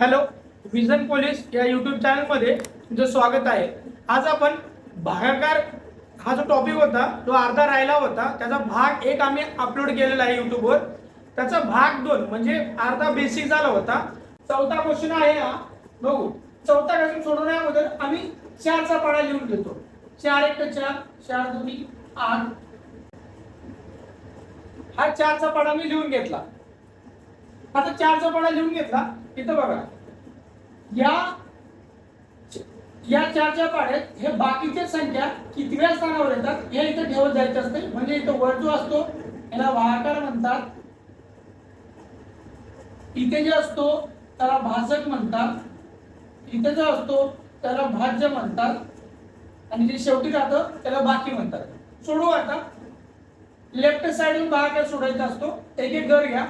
Hello vision police या YouTube चॅनलमध्ये तुमचं स्वागत आहे. आज आपण भागाकार हा जो टॉपिक होता तो अर्धा राहिला होता. त्याचा भाग एक आम्ही अपलोड केलेला आहे यूट्यूबवर त्याचा भाग दोन म्हणजे अर्धा बेसिक झाला होता. चौथा क्वेश्चन आहे हा. बघू. चौथा क्वेश्चन सोडवण्याबद्दल आम्ही चारचा पाडा लिहून घेतो. चार एक चार चार दोन्ही आठ. हा चारचा पाडा मी लिहून घेतला. आता चारचा पाडा लिहून घेतला इथं बघा. या या चारच्या पाड्यात हे बाकीच्या संख्या कितव्या स्थानावर येतात हे इथं ठेवत जायचं असते म्हणजे इथं वर जो असतो याला वाहकार म्हणतात. इथे जे असतो त्याला भाजक म्हणतात. इथे जो असतो त्याला भाज्य म्हणतात. आणि जे शेवटी राहतं त्याला बाकी म्हणतात. सोडू आता. लेफ्ट साइडून भागाकार सोडायचा असतो. एक एक घर घ्या.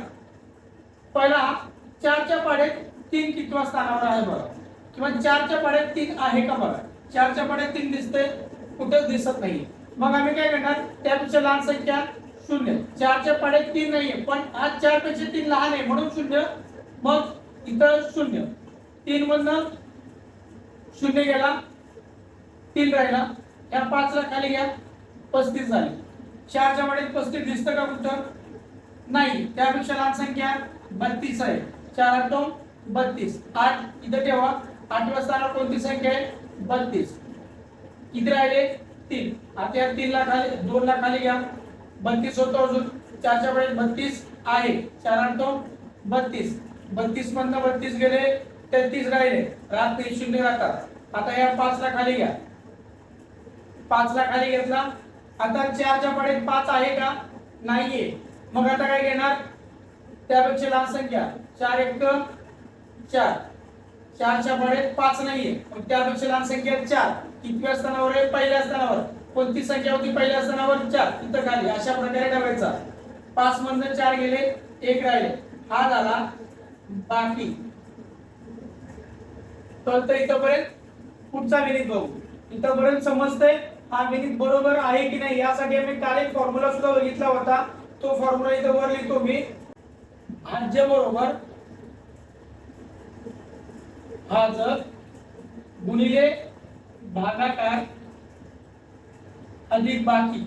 पहिला चारच्या पाड्यात तीन कितवा स्थानावर आहे बघा किंवा चारच्या पाड्यात तीन आहे का बघा चारच्या पाड्यात तीन दिसते कुठेच दिसत नाही मग आम्ही काय करणार? त्यापेक्षा लहान संख्या शून्य. चारच्या पाड्यात तीन नाहीये पण आज चारपेक्षा तीन लहान आहे म्हणून शून्य. मग इथं शून्य. तीन मधनं शून्य गेला तीन राहिला. या पाचला खाली घ्या पस्तीस झाले. चारच्या पाड्यात पस्तीस दिसतं का कुठं? नाही. त्यापेक्षा लहान संख्या बत्तीस आहे. चार आठ दोन बत्तीस. आठ इथं ठेवा. आठव्या स्थानावर कोणती संख्या आहे? बत्तीस. किती राहिले? तीन. आता या तीन ला खाली दोन ला खाली घ्या. बत्तीस होतो अजून. चारच्या वेळेस बत्तीस आहे. चार आठ दोन बत्तीस. बत्तीस मधनं बत्तीस गेले तेहतीस राहिले. रात तीन शून्य राहतात. आता या पाच ला खाली घ्या. पाच ला खाली घेतला. आता चारच्या पाड्यात पाच आहे का? नाहीये. मग आता काय घेणार? त्यापेक्षा लहान संख्या. चार एक चार. चारच्या पाड्यात पाच नाहीये. मग त्यापेक्षा लहान संख्या चार. कितव्या स्थानावर आहे? पहिल्या स्थानावर कोणती संख्या होती? पहिल्या स्थानावर चार. तिथं खाली. अशा प्रकारे ठेवायचा पाच मधून चार गेले एक राहिले. हा झाला बाकी. कळतं इथंपर्यंत? पुढचा गणित बघू. इथंपर्यंत समजतंय? हा गणित बरोबर आहे की नाही? यासाठी आम्ही काल एक फॉर्म्युला सुद्धा बघितला होता. तो फॉर्म्युला इथं वर लिहितो मी. भाज्य बरोबर भाजक गुणिले भागाकार अधिक बाकी.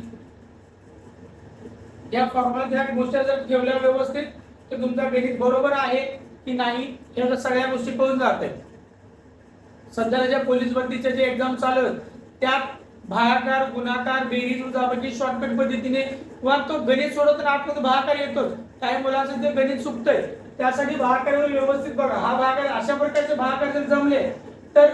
या फॉर्म्युला गोष्टी जर ठेवल्या व्यवस्थित तर तुमचा गणित बरोबर आहे की नाही या सगळ्या गोष्टी कळून जाते सध्याच्या ज्या पोलीस भरतीच्या जे एक्झाम चालू आहेत त्यात भागाकार गुणाकार बेरीज वजाबाकी शॉर्टकट पद्धतीने किंवा तो गणित सोडवताना आतमध्ये भागाकार येतोच. काही मुलांचं ते गणित चुकतंय. त्यासाठी भागाकार व्यवस्थित बघा. हा भागाकार अशा प्रकारचे भागाकार जर जमले तर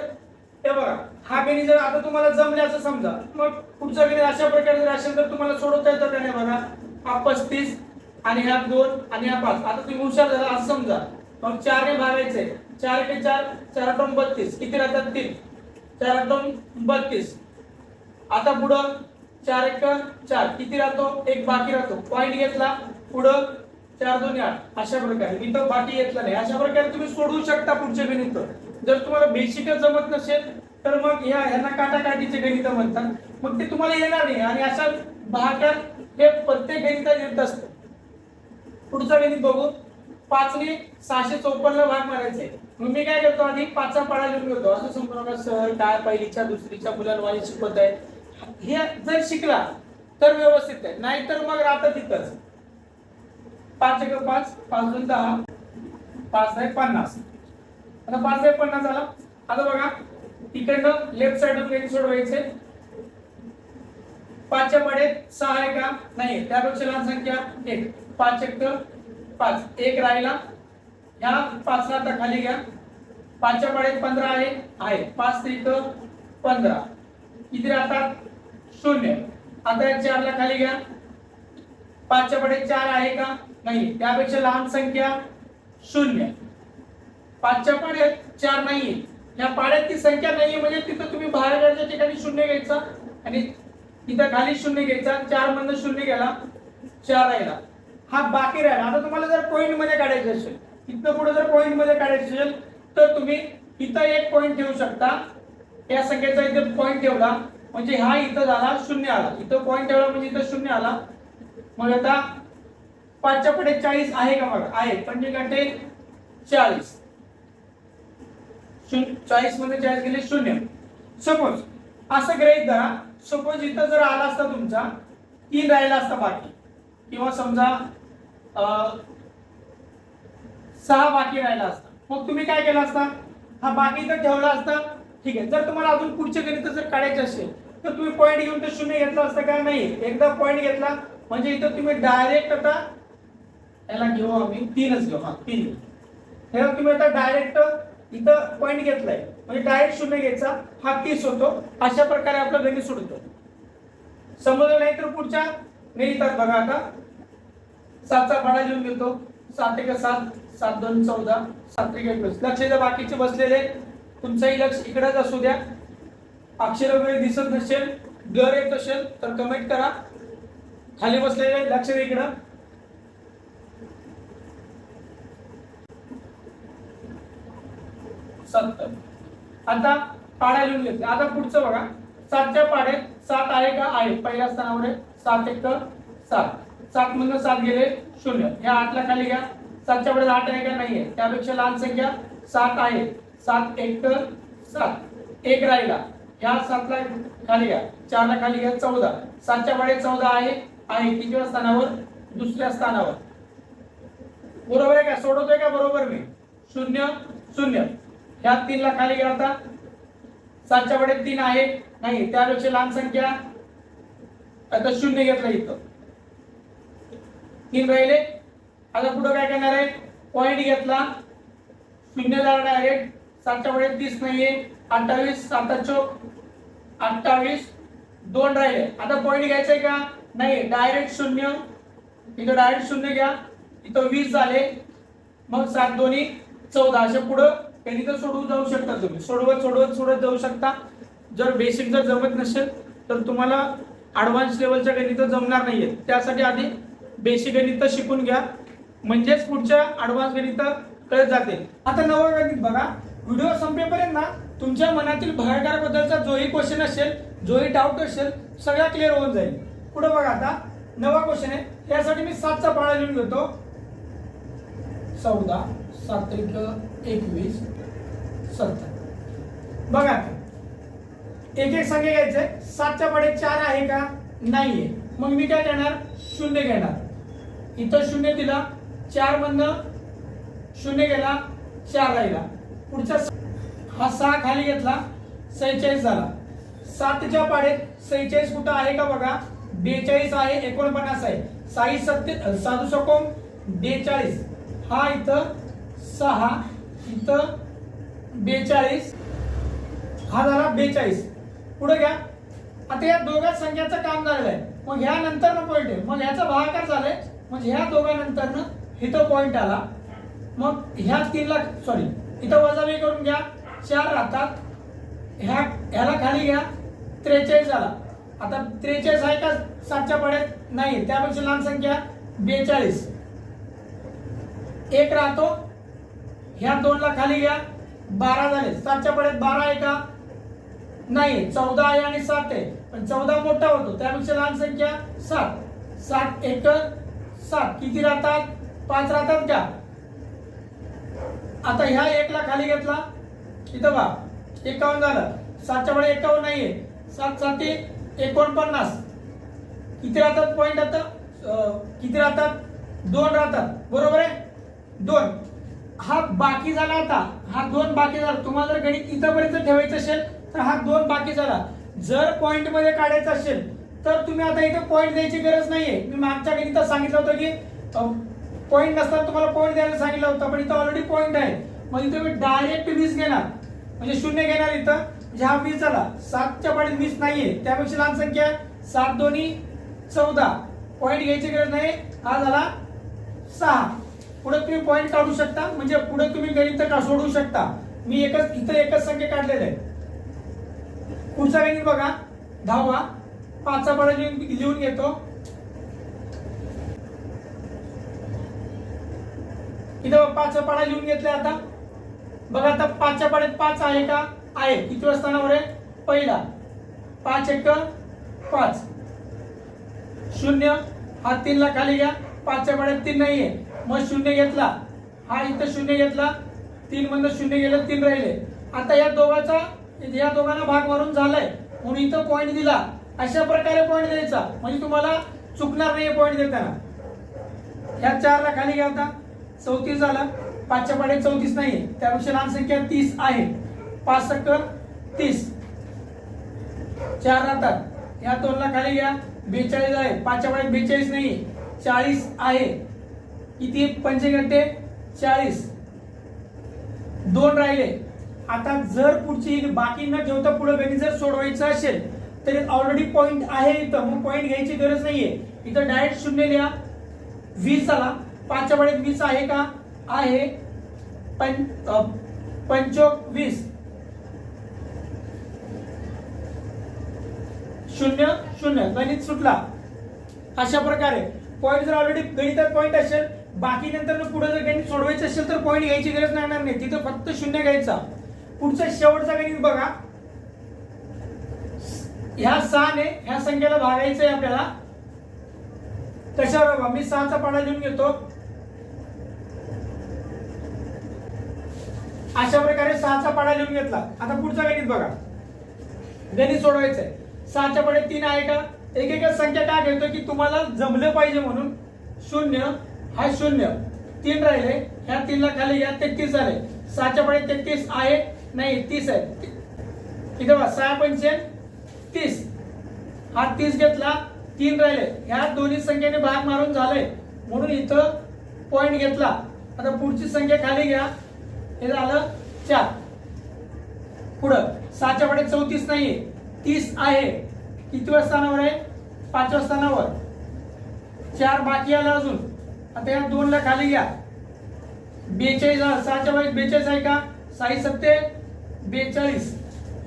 हे बघा. हा गणित जर आता तुम्हाला जमले असं समजा मग पुढचा गणित अशा प्रकारे जर असेल तर तुम्हाला सोडवता येतं त्याने बघा? हा पस्तीस आणि ह्या दोन आणि ह्या पाच. आता तुम्ही हुशार झाला असं समजा. मग चार हे भागायचे. चार के चार चार दोन बत्तीस. किती राहतात? तीन. चार दोन बत्तीस. आता पुढं चार एक चार किती राहतो? एक बाकी राहतो. पॉईंट घेतला. पुढं चार दोन आठ. अशा प्रकारे. मी तर बाकी घेतला नाही. अशा प्रकारे तुम्ही सोडवू शकता पुढचे गणित. जर तुम्हाला बेसिकच जमत नसेल तर मग ह्या ह्यांना काटाकाटीचे गणित म्हणतात. मग ते तुम्हाला येणार नाही. आणि अशा भागात हे प्रत्येक गणितात येत असतं. पुढचं गणित बघू. पाचने सहाशे चौपन्न भाग मारायचे. मग मी काय करतो? आधी पाचचा पाळा लिहून घेतो असं संपूर्ण सर काय पहिलीच्या दुसरीच्या मुलांवाली शिकवत आहे. हे जर शिकला तर व्यवस्थित आहे. नाहीतर मग राहतं तिथंच. पाच एक पाच पाच दोन दहा पाच आहे पन्नास. आता पाच आहे पन्नास झाला. आता बघा तिकडनं लेफ्ट साइड गणित सोडवायचे. पाचच्या मध्ये सहा आहे का? नाही. त्यापेक्षा लहान संख्या एक. पाच एक पाच. एक राहिला. ह्या पाचला आता खाली घ्या. पाचच्या पाड्यात पंधरा आहे. आहे. पाच त्रिक पंधरा. किती राहतात? शून्य. आता या चारला खाली घ्या. पाचच्या पाड्यात चार आहे का? नाही. त्यापेक्षा लहान संख्या शून्य. पाचच्या पाड्यात चार नाहीये. या पाड्यात ती संख्या नाहीये म्हणजे तिथं तुम्ही बाहेरच्या ठिकाणी शून्य घ्यायचा आणि तिथं खाली शून्य घ्यायचा. चार मधनं शून्य गेला. चार राहिला. हा बाकी राहिला. आता तुम्हाला जर पॉईंटमध्ये काढायचं असेल इथं पुढे जर पॉईंटमध्ये काढायचं असेल तर तुम्ही इथं एक पॉईंट ठेवू शकता. या संख्येचा इथे पॉईंट ठेवला. म्हणजे हा इथं झाला शून्य आला. इथं पॉईंट ठेवला म्हणजे इथं शून्य आला. मग आता पाचच्या पुढे चाळीस आहे का मग आहे. पंचे घंटे चाळीस. शून्य चाळीसमध्ये चाळीस गेले शून्य. सपोज असं ग्रहित धरा. सपोज इथं जर आला असता तुमचा तीन राहिला असता बाकी. किंवा समजा अं, सहा बाकी राहिला असता. मग तुम्ही काय केलं असता? हा बाकी तर ठेवला असता. ठीक आहे. जर तुम्हाला अजून पुढचे गणित जर काढायचे असेल तर तुम्ही पॉईंट घेऊन ते शून्य घेतलं असतं का नाही? एकदा पॉईंट घेतला म्हणजे इथं तुम्ही डायरेक्ट आता याला घेऊ आम्ही तीनच घेऊ. हा तीन. घेऊ. ह्याला तुम्ही आता डायरेक्ट इथं पॉईंट घेतलाय. म्हणजे डायरेक्ट शून्य घ्यायचा. हा तीस होतो. अशा प्रकारे आपलं गणित सोडतो समजलं नाही तर पुढच्या गणितात बघा आता. सातचा भाडा घेऊन घेतो. सात एक सात सात दोन चौदा सात एक एकवीस लक्ष द्या बाकीचे बसलेले. तुमचंही लक्ष इकडेच असू द्या. अक्षर वगैरे दिसत नसेल ब्लर येत असेल तर कमेंट करा. खाली बसलेले लक्ष इकडं. सत्तर. आता पाड्या लिहून घेतले आता पुढचं बघा. सातच्या पाड्यात सात आहे का? आहे. पहिल्या स्थानावर आहे. सात एक सात. सात मधनं सात गेले शून्य. या आठला खाली घ्या. सातच्या पाड्यात आठ आहे का? नाहीये त्यापेक्षा लहान संख्या सात आहे. सात एक सात. एक राहिला. ह्या सातला खाली घ्या. चारला खाली घ्या चौदा. सातच्या पाड्यात चौदा आहे आहे. कितव्या स्थानावर? दुसऱ्या स्थानावर. बरोबर आहे का? सोडवतोय का बरोबर मी? शून्य शून्य. ह्या तीनला खाली घ्या आता. सातच्या कडे तीन आहे. नाही त्यापेक्षा लहान संख्या. आता शून्य घेतलं इथं. तीन राहिले. आता पुढं काय करणार आहे? पॉईंट घेतला. शून्य झाला डायरेक्ट सातच्या तीस नाहीये अठ्ठावीस सात चौक अठ्ठावीस दोन राहिले. आता पॉईंट घ्यायचंय का? नाही डायरेक्ट शून्य. इथं डायरेक्ट शून्य घ्या. इथं वीस झाले. मग सात दोन्ही चौदा. अशा पुढं गणित सोडवून जाऊ शकता तुम्ही. सोडवत सोडवत सोडत जाऊ शकता. जर बेसिक जर जमत नसेल तर तुम्हाला ॲडव्हान्स लेवलच्या गणित जमणार नाहीये. त्यासाठी आधी बेसिक गणित शिकून घ्या. म्हणजेच पुढच्या ॲडव्हान्स गणित कळत जाते. आता नवं गणित बघा. व्हिडिओ संपेपर्यंत ना तुमच्या मनातील भागाकाराबद्दलचा जोही क्वेश्चन असेल जोही डाऊट असेल सगळा क्लिअर होऊन जाईल. पुढे बघा आता नवा क्वेश्चन आहे. यासाठी मी सातचा पाळा लिहून घेतो. चौदा सात एकवीस सत्तर. बघा आता. एक एक संख्या घ्यायचंय सातच्या पाडे चार आहे का? नाहीये. मग मी काय देणार? शून्य घेणार. इथं शून्य दिला चार मधनं शून्य गेला चार राहिला. पुढचा स- हा सहा खाली घेतला सेहेचाळीस झाला. सातच्या पाडेत सेहेचाळीस कुठं आहे का बघा? बेचाळीस आहे एकोणपन्नास आहे. साई सत्य साधू सकोम बेचाळीस. हा इथं सहा इथं बेचाळीस. हा झाला बेचाळीस. पुढे घ्या. आता या दोघा संख्याचं काम झालेलं आहे. मग ह्या नंतर पॉईंट आहे. मग ह्याचा भागाकार झालाय. म्हणजे ह्या दोघांनंतर इथं पॉईंट आला. मग ह्या तीनला सॉरी इथं वजाबाकी करून घ्या. चार राहतात. ह्या ह्याला खाली घ्या. त्रेचाळीस झाला. आता त्रेचाळीस आहे का सातच्या पाड्यात नाही त्यापेक्षा लहान संख्या बेचाळीस. एक राहतो. ह्या दोनला खाली घ्या. बारा झाले. सातच्या पाड्यात बारा आहे का? नाही चौदा आहे आणि सात आहे. पण चौदा मोठा होतो. त्यापेक्षा लहान संख्या सात. सात एक सात. किती राहतात? पाच राहतात का? आता ह्या एकला खाली घेतला. इथं बा एकावन्न झालं. सातच्या कडे एकावन्न नाहीये. सात साते एकोणपन्नास. किती राहतात? पॉईंट आता? किती राहतात? दोन राहतात. बरोबर आहे? दोन. हा बाकी झाला आता. हा दोन बाकी झाला. तुम्हाला जर गणित इथंपर्यंत ठेवायचं असेल तर हा दोन बाकी झाला. जर पॉईंटमध्ये काढायचा असेल तर तुम्ही आता इथे पॉईंट द्यायची गरज नाहीये. मी मागच्या गणितात सांगितलं होतं की पॉइंट नसताना तुम्हाला पॉईंट द्यायला सांगितलं होतं पण इथं ऑलरेडी पॉईंट आहे. मग इथं मी डायरेक्ट वीस घेणार. म्हणजे शून्य घेणार इथं. म्हणजे हा वीस झाला. सातच्या पाडीत वीस नाहीये. त्यापेक्षा लहान संख्या सात दोन्ही चौदा. पॉईंट घ्यायची गरज नाही. हा झाला सहा. पुढे तुम्ही पॉईंट काढू शकता. म्हणजे पुढे तुम्ही गणित का सोडवू शकता. मी एकच इथं एकच संख्या काढलेलं आहे. पुढचा गणित बघा. दहावा. पाचचा पाडा लिहून लिहून घेतो. इथं पाच पाडा लिहून घेतल्या आता. बघा आता पाचच्या पाड्यात पाच आहे का? आहे. किती स्थानावर आहे? पहिला. पाच एक पाच. शून्य. हा तीनला खाली घ्या. पाचच्या पाड्यात तीन नाहीये. मग शून्य घेतला. हा इथं शून्य घेतला. तीन मधनं शून्य गेलं तीन राहिले. आता या दोघांचा या दोघांना भाग मारून झालाय. म्हणून इथं पॉईंट दिला. अशा प्रकारे पॉईंट द्यायचा. म्हणजे तुम्हाला चुकणार नाही पॉईंट देताना. या चारला खाली घ्या आता. चौतीस झालं. पाचच्या पाड्यात चौतीस नाही. त्यापेक्षा लहान संख्या तीस आहे. पाच तीस. चार राहतात. ह्या दोनला खाली घ्या. बेचाळीस आहे. पाचच्या पाड्यात बेचाळीस नाही. चाळीस आहे. किती? पंचे घंटे चाळीस. दोन राहिले. आता जर पुढची बाकी न ठेवता पुढे गणित जर सोडवायचं असेल तरी ऑलरेडी पॉईंट आहे इथं. मग पॉईंट घ्यायची गरज नाहीये. इथं डायरेक्ट शून्य लिहा. वीस आला पाचच्या वेळेत वीस आहे का? आहे. पं पंचोक वीस. शून्य शून्य. गणित सुटला. अशा प्रकारे. पॉईंट जर ऑलरेडी गणितात पॉईंट असेल बाकी नंतर पुढे जर गणित सोडवायचं असेल तर पॉईंट घ्यायची गरज लागणार नाही. तिथं फक्त शून्य घ्यायचा. पुढचा शेवटचा गणित बघा. ह्या सहाने ह्या संख्येला भागायचंय आपल्याला. कशावर बघा मी सहाचा पाडा लिहून घेतो. अशा प्रकारे सहाचा पाडा लिहून घेतला. आता पुढचा गणित बघा. गणित सोडवायचंय. सहाच्या पडे तीन आहे का? एक एक संख्या काय घेतो की तुम्हाला जमलं पाहिजे म्हणून? शून्य. हा शून्य. तीन राहिले. ह्या तीनला खाली घ्या तेहतीस झाले सहाच्या पडे तेहतीस आहे? नाही तीस आहे. इथे बघा सहा पंचे तीस. हा तीस घेतला तीन राहिले. ह्या दोन्ही संख्येने भाग मारून झाले म्हणून इथं पॉईंट घेतला. आता पुढची संख्या खाली घ्या. हे झालं चार. पुढं सहाच्या कडे चौतीस नाहीये. तीस आहे. किती स्थानावर आहे? पाचव्या स्थानावर. चार बाकी आला अजून. आता या दोनला खाली घ्या. बेचाळीस सहाच्या वेळेस बेचाळीस आहे का? साई सत्ते बेचाळीस.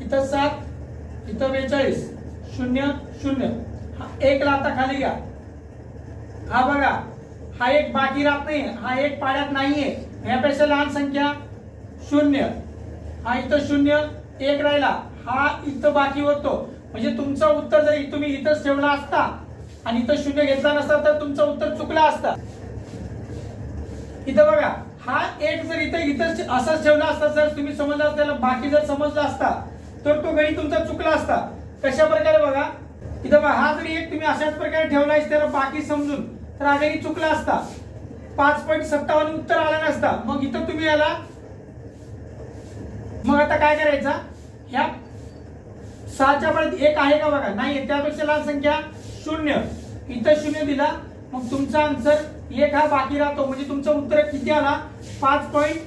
इथं सात इथं बेचाळीस. शून्य शून्य. हा आता खाली घ्या. हा बघा हा एक बाकी राहत नाही हा एक पाड्यात नाहीये. यापेक्षा लहान संख्या शून्य. हा इथं शून्य एक राहिला. हा इथं बाकी होतो. म्हणजे तुमचं उत्तर जर तुम्ही इथंच ठेवला असता आणि इथं शून्य घेतला नसता तर तुमचं उत्तर चुकला असता. इथं बघा हा एक जर इथं इथं असाच ठेवला असता जर तुम्ही समजला असताना बाकी जर समजला असता तर तो गणित तुमचा चुकला असता. कशा प्रकारे बघा? इथं बघा हा जरी एक तुम्ही अशाच प्रकारे ठेवला त्याला बाकी समजून तर हा गणित चुकला असता. पाच पॉईंट सत्तावन्न उत्तर आला नसता. मग इथं तुम्ही याला मग आता काय करायचं? ह्या सहाच्या पर्यंत एक आहे का बघा? नाही त्यापेक्षा लहान संख्या शून्य. इथं शून्य दिला मग तुमचा आन्सर एक हा बाकी राहतो. म्हणजे तुमचं उत्तर किती आला? पाच पॉईंट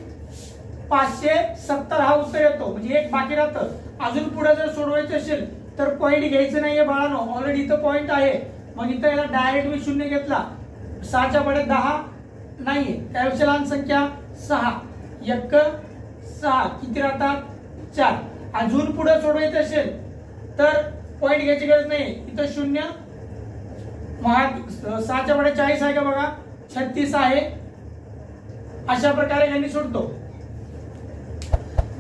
पाचशे सत्तर हा उत्तर येतो. म्हणजे एक बाकी राहतं. अजून पुढे जर सोडवायचं असेल तर पॉईंट घ्यायचं नाहीये बाळानो. ऑलरेडी इथं पॉईंट आहे. मग इथं याला डायरेक्ट मी शून्य घेतला. सहाच्या कडे दहा नाहीये. त्यापेक्षा लहान संख्या सहा. एक सहा किती राहतात? चार. अजून पुढे सोडवायचं असेल तर पॉईंट घ्यायची गरज नाही. इथं शून्य महाग सहाच्या पुढे चाळीस आहे का बघा? छत्तीस आहे. अशा प्रकारे यांनी सोडतो.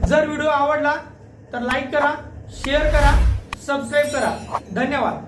जर व्हिडिओ आवडला तर लाईक करा शेअर करा सबस्क्राईब करा. धन्यवाद.